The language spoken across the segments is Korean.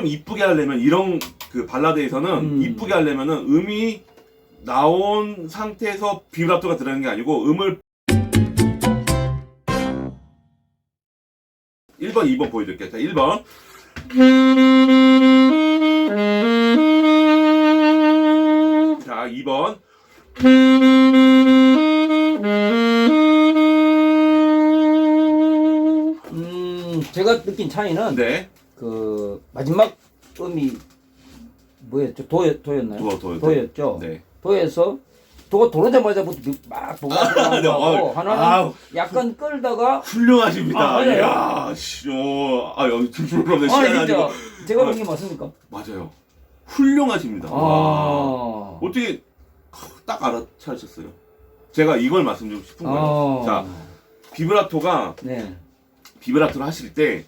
좀 이쁘게 하려면 이런 그 발라드에서는 음. 이쁘게 하려면은 음이 나온 상태에서 비브라토가 들어가는 게 아니고 음을 1번, 2번 보여드릴게요. 자, 1번. 자, 2번. 음, 제가 느낀 차이는 네. 그 마지막 음이 뭐였죠? 도였 도였나요? 도어, 도어, 도어. 도였죠. 네. 도에서 도가 들어오자마자부터 막 도가 네, 들어가고 어, 하나는 아우. 약간 끌다가 훌륭하십니다. 아, 네. 이야, 씨, 어, 아, 여기 프로그램 아 아니고. 제가 아. 본게 맞습니까? 맞아요. 훌륭하십니다. 와. 아. 어떻게 딱 알아차셨어요? 제가 이걸 말씀드리고 싶은 거예요. 아. 자, 비브라토가 네. 비브라토를 하실 때,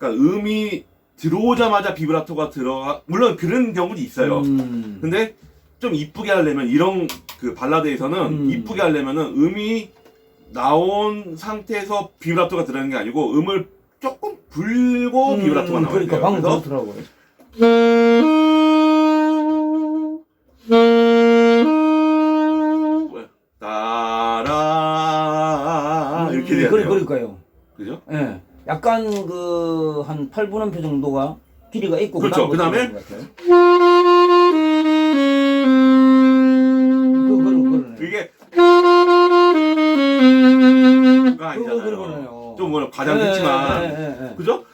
그러니까 음이 들어오자마자 비브라토가 들어가, 물론 그런 경우도 있어요. 음. 근데 좀 이쁘게 하려면 이런 그 발라드에서는 음. 이쁘게 하려면은 음이 나온 상태에서 비브라토가 들어가는 게 아니고 음을 조금 불고 음, 비브라토가 나와야 그러니까. 방금 그렇더라고요. 따라 이렇게 음, 그래, 돼요. 그러니까요. 그죠? 예. 약간 그 한 8분음표 정도가 길이가 있고 그렇죠. 그다음에. 그 그런 그러네. 이게 가 그거 아니잖아요. 그러네요. 좀 뭐라 과장됐지만 예, 예, 예, 예. 그죠?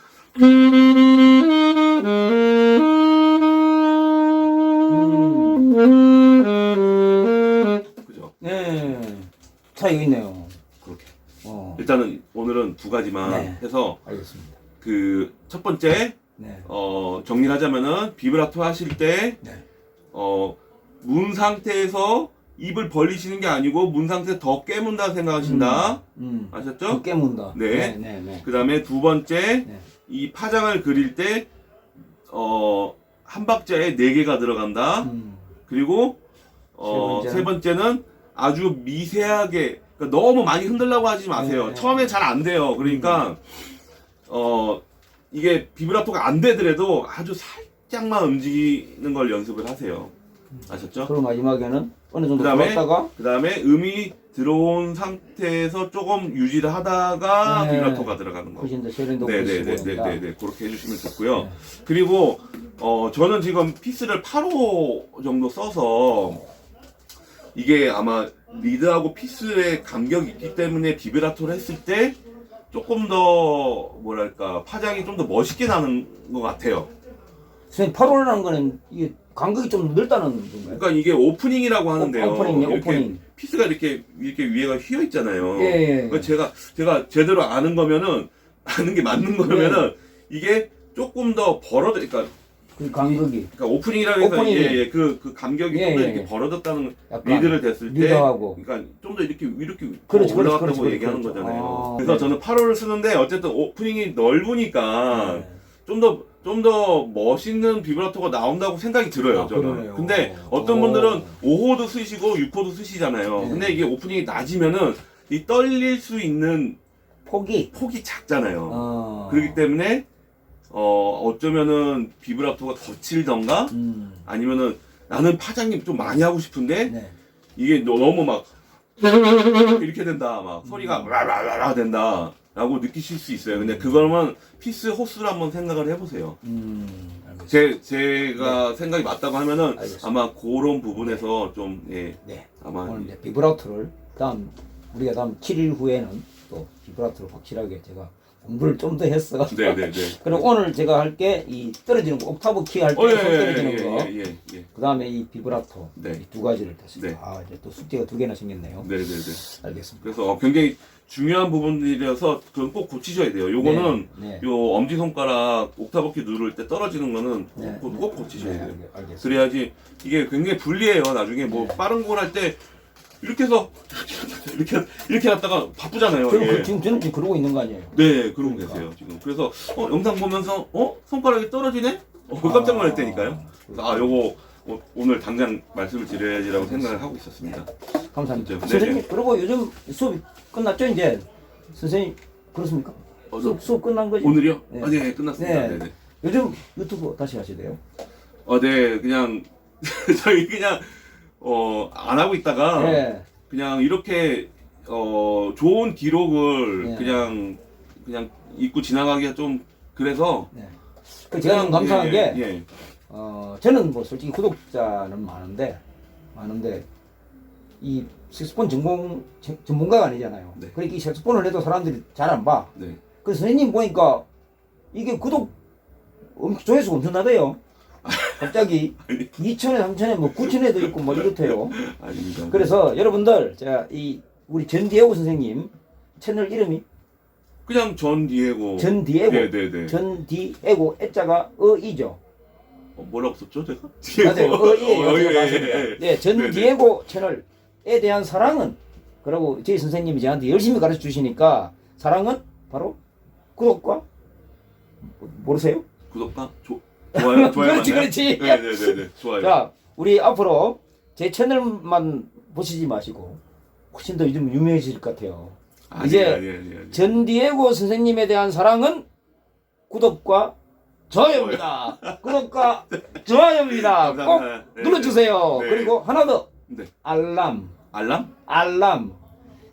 그죠? 예. 차이가 있네요. 일단은 오늘은 두 가지만 네. 해서 알겠습니다. 그 첫 번째 네. 어 정리를 하자면은 비브라토 하실 때 네. 어, 문 상태에서 입을 벌리시는 게 아니고 문 상태 더 깨문다 생각하신다. 음. 아셨죠? 그 깨문다. 네. 네, 네, 네. 그 다음에 두 번째, 네. 이 파장을 그릴 때, 어, 한 박자에 네 개가 들어간다. 음. 그리고, 어, 세 번째는? 세 번째는 아주 미세하게, 그러니까 너무 많이 흔들라고 하지 마세요. 네. 처음에 잘 안 돼요. 그러니까, 어, 이게 비브라토가 안 되더라도 아주 살짝만 움직이는 걸 연습을 하세요. 아셨죠? 그리고 마지막에는 어느 정도 그다음에 들었다가 그 다음에 음이 들어온 상태에서 조금 유지를 하다가 네. 비브라토가 들어가는 거. 훨씬 더 쉐린도 네네네네 네 그렇게 해주시면 좋고요. 네. 그리고 어 저는 지금 피스를 8호 정도 써서 이게 아마 리드하고 피스의 간격이 있기 때문에 비브라토를 했을 때 조금 더 뭐랄까 파장이 좀 더 멋있게 나는 것 같아요. 선생님 8호라는 거는 이게 간격이 좀 넓다는 건가요? 그러니까 이게 오프닝이라고 하는데요. 오- 오프닝이요, 이렇게 오프닝. 피스가 이렇게 이렇게 위에가 휘어 있잖아요. 예, 예, 예. 그러니까 제가 제가 제대로 아는 거면은 아는 게 맞는 거면은 이게 조금 더 벌어져 그러니까 그 간격이 그러니까 오프닝이라고 해서 오프닝이. 예 예 그 그 감격이 예, 좀 더 예, 이렇게 예. 벌어졌다는 약간 리드를 됐을 때 리드하고. 그러니까 좀 더 이렇게 이렇게 그렇지, 더 올라갔다고 그렇지, 그렇지, 얘기하는 그렇죠. 거잖아요. 아, 그래서 네. 저는 8호를 쓰는데 어쨌든 오프닝이 넓으니까 네. 좀 더 좀 더 멋있는 비브라토가 나온다고 생각이 들어요. 아, 저는. 그러네요. 근데 어떤 오. 분들은 5호도 쓰시고 6호도 쓰시잖아요. 네. 근데 이게 오프닝이 낮으면은 이 떨릴 수 있는 폭이 폭이 작잖아요. 어. 그렇기 때문에 어 어쩌면은 비브라토가 거칠던가 음. 아니면은 나는 파장님 좀 많이 하고 싶은데 네. 이게 너- 너무 막 이렇게 된다 막 소리가 음. 라라라라 된다 라고 느끼실 수 있어요 근데 그거는 피스 호스를 한번 생각을 해보세요 음. 알겠습니다. 제, 제가 생각이 맞다고 하면은 네. 알겠습니다. 아마 그런 부분에서 좀 예, 네. 아마 오늘 이제 비브라토를 다음 우리가 다음 7일 후에는 또 비브라토를 확실하게 제가 공부를 좀 더 했어. 네네네 그리고 오늘 제가 할 게 이 떨어지는 거 옥타브 키 할 때 어, 예, 손 예, 떨어지는 예, 거. 예, 예, 예. 그 다음에 이 비브라토 네. 이 두 가지를 했습니다. 네. 아 이제 또 숙제가 두 개나 생겼네요. 네네네 알겠습니다. 그래서 어, 굉장히 중요한 부분들이라서 그건 꼭 고치셔야 돼요 요거는 네. 요 엄지 손가락 옥타브 키 누를 때 떨어지는 거는 네. 꼭, 꼭 고치셔야 네, 돼요 알겠- 알겠습니다. 그래야지 이게 굉장히 불리해요 나중에 뭐 네. 빠른 곡을 할때 이렇게 해서 이렇게 이렇게 하다가 바쁘잖아요 저는 이게. 그, 지금 저는 지금 그러고 있는 거 아니에요? 네 그러고 그러니까. 계세요 지금 그래서 어, 영상 보면서 어 손가락이 떨어지네 어, 깜짝 놀랐다니까요 아 요거 오- 오늘 당장 말씀을 드려야지라고 생각을 하고 있었습니다 감사합니다. 진짜. 선생님 네네. 그리고 요즘 수업이 끝났죠 이제 선생님 그렇습니까? 어, 수업, 수업 끝난 거죠? 오늘이요? 네. 아, 네, 끝났습니다. 네. 네. 네. 요즘 유튜브 다시 하시대요? 어, 네, 그냥 저희 그냥 어, 안 하고 있다가 네. 그냥 이렇게 어, 좋은 기록을 네. 그냥 그냥 잊고 지나가기가 좀 그래서 네. 그 제가 좀 감사한 예, 게 예. 어, 저는 뭐 솔직히 구독자는 많은데 많은데 이 색소폰 전공 전- 전문가가 아니잖아요. 네. 그러니까 이 색소폰을 해도 사람들이 잘 안 봐. 네. 그래서 선생님 보니까 이게 구독 엄- 조회수가 엄청나대요. 갑자기 아니. 2천에 3천에 뭐 9천에도 있고 뭐 이렇대요. 아닙니다. 그래서 여러분들 제가 이 우리 전디에고 선생님 채널 이름이 그냥 전 디에고 전 디에고 네, 네, 네. 전 디에고 애자가 어이죠. 어, 뭐라고 썼죠, 제가? 맞아요. 어이에요. 어, 예. 예, 예. 네, 전 네네. 디에고 채널에 대한 사랑은 그리고 저희 선생님이 저한테 열심히 가르쳐 주시니까 사랑은 바로 구독과 모르세요? 구독과 조, 좋아요, 좋아요. 그렇지, 그렇지. 네, 네, 네, 네. 좋아요. 자, 우리 앞으로 제 채널만 보시지 마시고 훨씬 더 요즘 유명해질 것 같아요. 아니, 이제 아니, 아니, 아니. 전 디에고 선생님에 대한 사랑은 구독과 좋아요입니다. 구독과 좋아요입니다. 꼭 감사합니다. 네, 눌러주세요. 네. 그리고 하나 더 네. 알람. 알람? 알람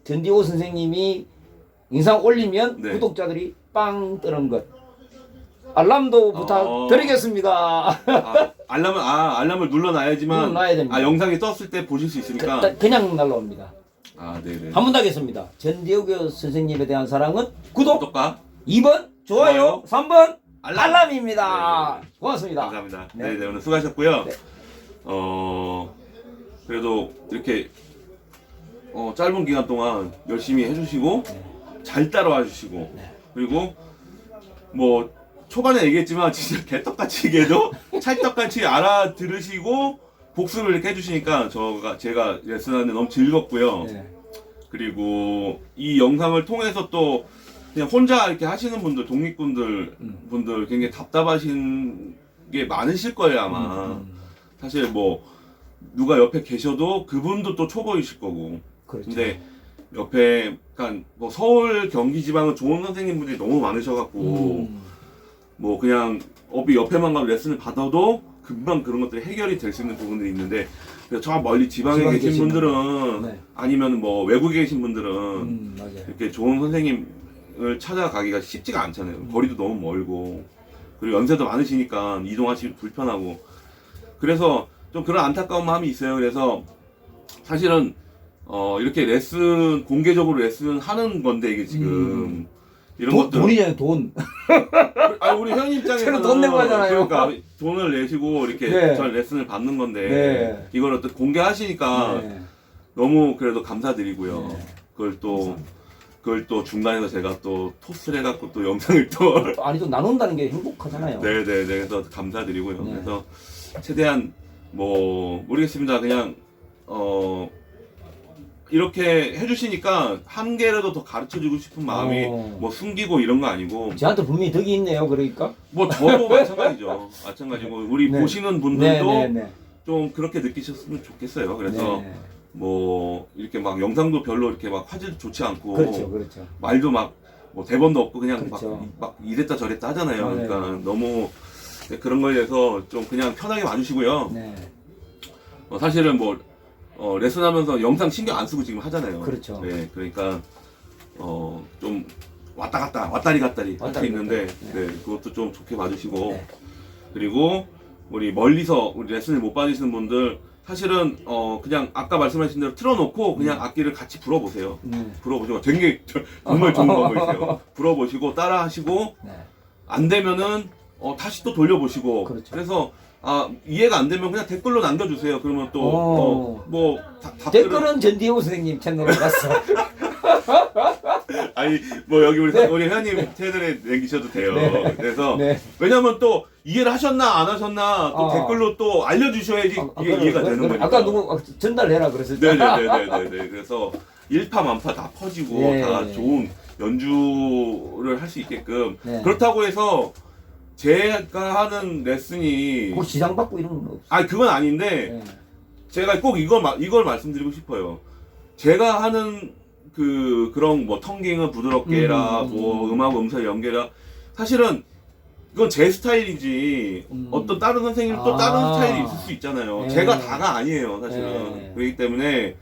전디오 선생님이 영상 올리면 네. 구독자들이 빵 뜨는 것 알람도 어. 부탁드리겠습니다. 아, 알람을 아 알람을 눌러놔야지만 눌러놔야 됩니다. 아 영상이 떴을 때 보실 수 있으니까 그, 그냥 날라옵니다. 아 네네 한 번 더 하겠습니다. 전디오 선생님에 대한 사랑은 구독, 구독과 2번 좋아요, 좋아요. 3번 알람. 알람 입니다. 네, 네. 고맙습니다. 감사합니다 네. 네. 네 오늘 수고하셨고요 네. 어 그래도 이렇게 어 짧은 기간 동안 열심히 해주시고 네. 잘 따라와 주시고 그리고 뭐 초반에 얘기했지만 진짜 개떡같이 얘기해도 찰떡같이 알아들으시고 복습을 이렇게 해주시니까 저가 제가 레슨하는데 너무 즐겁고요. 네. 그리고 이 영상을 통해서 또 그냥 혼자 이렇게 하시는 분들 독립분들 음. 분들 굉장히 답답하신 게 많으실 거예요 아마 음, 사실 뭐 누가 옆에 계셔도 그분도 또 초보이실 거고 그렇죠. 근데 옆에 그러니까 뭐 서울 경기 지방은 좋은 선생님분들이 너무 많으셔갖고 음, 뭐 그냥 어비 옆에만 가도 레슨을 받아도 금방 그런 것들이 해결이 될 수 있는 부분들이 있는데 저 멀리 지방에 지방에 계신 계신 분들은 네. 아니면 뭐 외국에 계신 분들은 음. 이렇게 좋은 선생님을 찾아가기가 쉽지가 않잖아요. 음. 거리도 너무 멀고 그리고 연세도 많으시니까 이동하시기 불편하고 그래서 좀 그런 안타까운 마음이 있어요. 그래서 사실은 어 이렇게 레슨 공개적으로 레슨 하는 건데 이게 지금 음. 이런 돈, 것들 돈이잖아요, 돈. 아 우리 회원님 입장에서는 돈 내고 하잖아요. 그러니까 돈을 내시고 이렇게 네. 저 레슨을 받는 건데 네. 이걸 어떤 공개하시니까 네. 너무 그래도 감사드리고요. 네. 그걸 또 감사합니다. 그걸 또 중간에서 제가 또 토스를 해갖고 또 영상을 또 아니 또 나눈다는 게 행복하잖아요. 네네네 그래서 감사드리고요. 네. 그래서 최대한 뭐 모르겠습니다. 그냥 어 이렇게 해주시니까 한 개라도 더 가르쳐주고 싶은 마음이 어. 뭐 숨기고 이런 거 아니고 저한테 분명히 덕이 있네요. 그러니까. 뭐 저도 마찬가지죠. 마찬가지고 우리 네. 보시는 분들도 네, 네, 좀 그렇게 느끼셨으면 좋겠어요. 그래서 네. 뭐 이렇게 막 영상도 별로 이렇게 막 화질 좋지 않고 그렇죠, 그렇죠. 말도 막 뭐 대본도 없고 그냥 그렇죠. 막, 막 이랬다 저랬다 하잖아요. 맞아요. 그러니까 너무 그런 거에 대해서 좀 그냥 편하게 와주시고요. 네, 어, 사실은 뭐 어, 레슨하면서 영상 신경 안 쓰고 지금 하잖아요. 그렇죠. 네, 그러니까 어, 좀 왔다 갔다 왔다리 갔다리 할 수 왔다리 있는데 갔다리. 네, 그것도 좀 좋게 봐주시고 네. 그리고 우리 멀리서 우리 레슨을 못 받으시는 분들 사실은 어 그냥 아까 말씀하신 대로 틀어놓고 그냥 악기를 같이 불어보세요. 네. 불어보시고 되게 저- 정말 좋은 방법이세요. 불어보시고 따라하시고 네. 안 되면은 어, 다시 또 돌려보시고 그렇죠. 래서 아 이해가 안 되면 그냥 댓글로 남겨주세요. 그러면 오. 또뭐 답글은 댓글은 전디오 선생님 채널에 갔어. 아니 뭐 여기 우리 네. 우리 회원님 채널에 남기셔도 돼요. 네. 그래서 네. 왜냐면 또 이해를 하셨나 안 하셨나 또 어. 댓글로 또 알려주셔야지 아, 이게 아까, 이해가 되는 거니까. 아까 누구 아, 전달해라 그랬을 때. 네네네네네. 그래서 일파만파 다 퍼지고 네. 다 좋은 연주를 할 수 있게끔 네. 그렇다고 해서 제가 하는 레슨이 그 시장 받고 이런 건 없어. 아 그건 아닌데 네. 제가 꼭 이걸 마- 이걸 말씀드리고 싶어요. 제가 하는 그 그런 뭐 텅깅은 부드럽게 해라 음, 음, 뭐 음. 음악 음색 연계라 사실은 이건 제 스타일이지 음. 어떤 다른 선생님 또 아. 다른 스타일이 있을 수 있잖아요. 네. 제가 다가 아니에요, 사실은. 네. 그렇기 때문에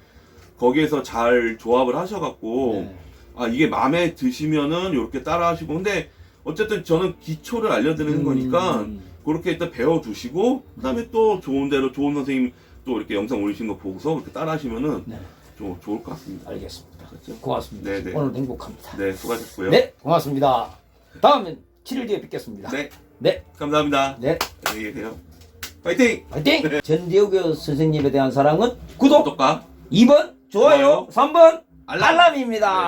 거기에서 잘 조합을 하셔갖고 네. 아 이게 마음에 드시면은 이렇게 따라하시고 근데 어쨌든 저는 기초를 알려드리는 음. 거니까 그렇게 일단 배워두시고 그다음에 또 좋은 대로 좋은 선생님 또 이렇게 영상 올리신 거 보고서 그렇게 따라하시면은 네. 좀 좋을 것 같습니다. 알겠습니다. 그렇죠? 고맙습니다. 네, 네. 오늘 행복합니다. 네, 수고하셨고요. 네, 고맙습니다. 다음엔 7일 뒤에 뵙겠습니다. 네, 네, 감사합니다. 네, 안녕히 계세요. 파이팅! 화이팅! 전대우 선생님에 대한 사랑은 구독, 구독과 2번 좋아요, 좋아요. 3번 알람. 알람입니다.